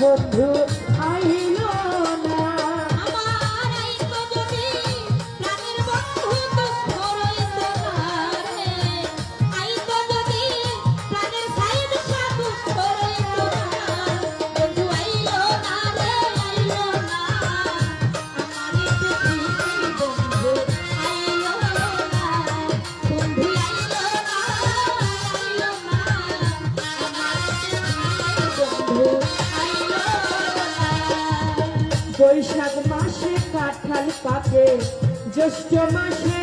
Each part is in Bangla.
বন্ধু। বৈশাখ মাসে কাঁঠাল পাকে জ্যৈষ্ঠ মাসে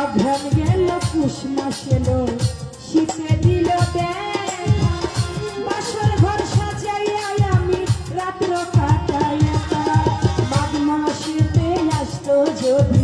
অঘন গেল পুষ মাস এলো শীতে দিল বাসর ঘর সাজাইয়া আমি রাত্র কাটাইয়া। মাঘ মাসেতে আসতো যদি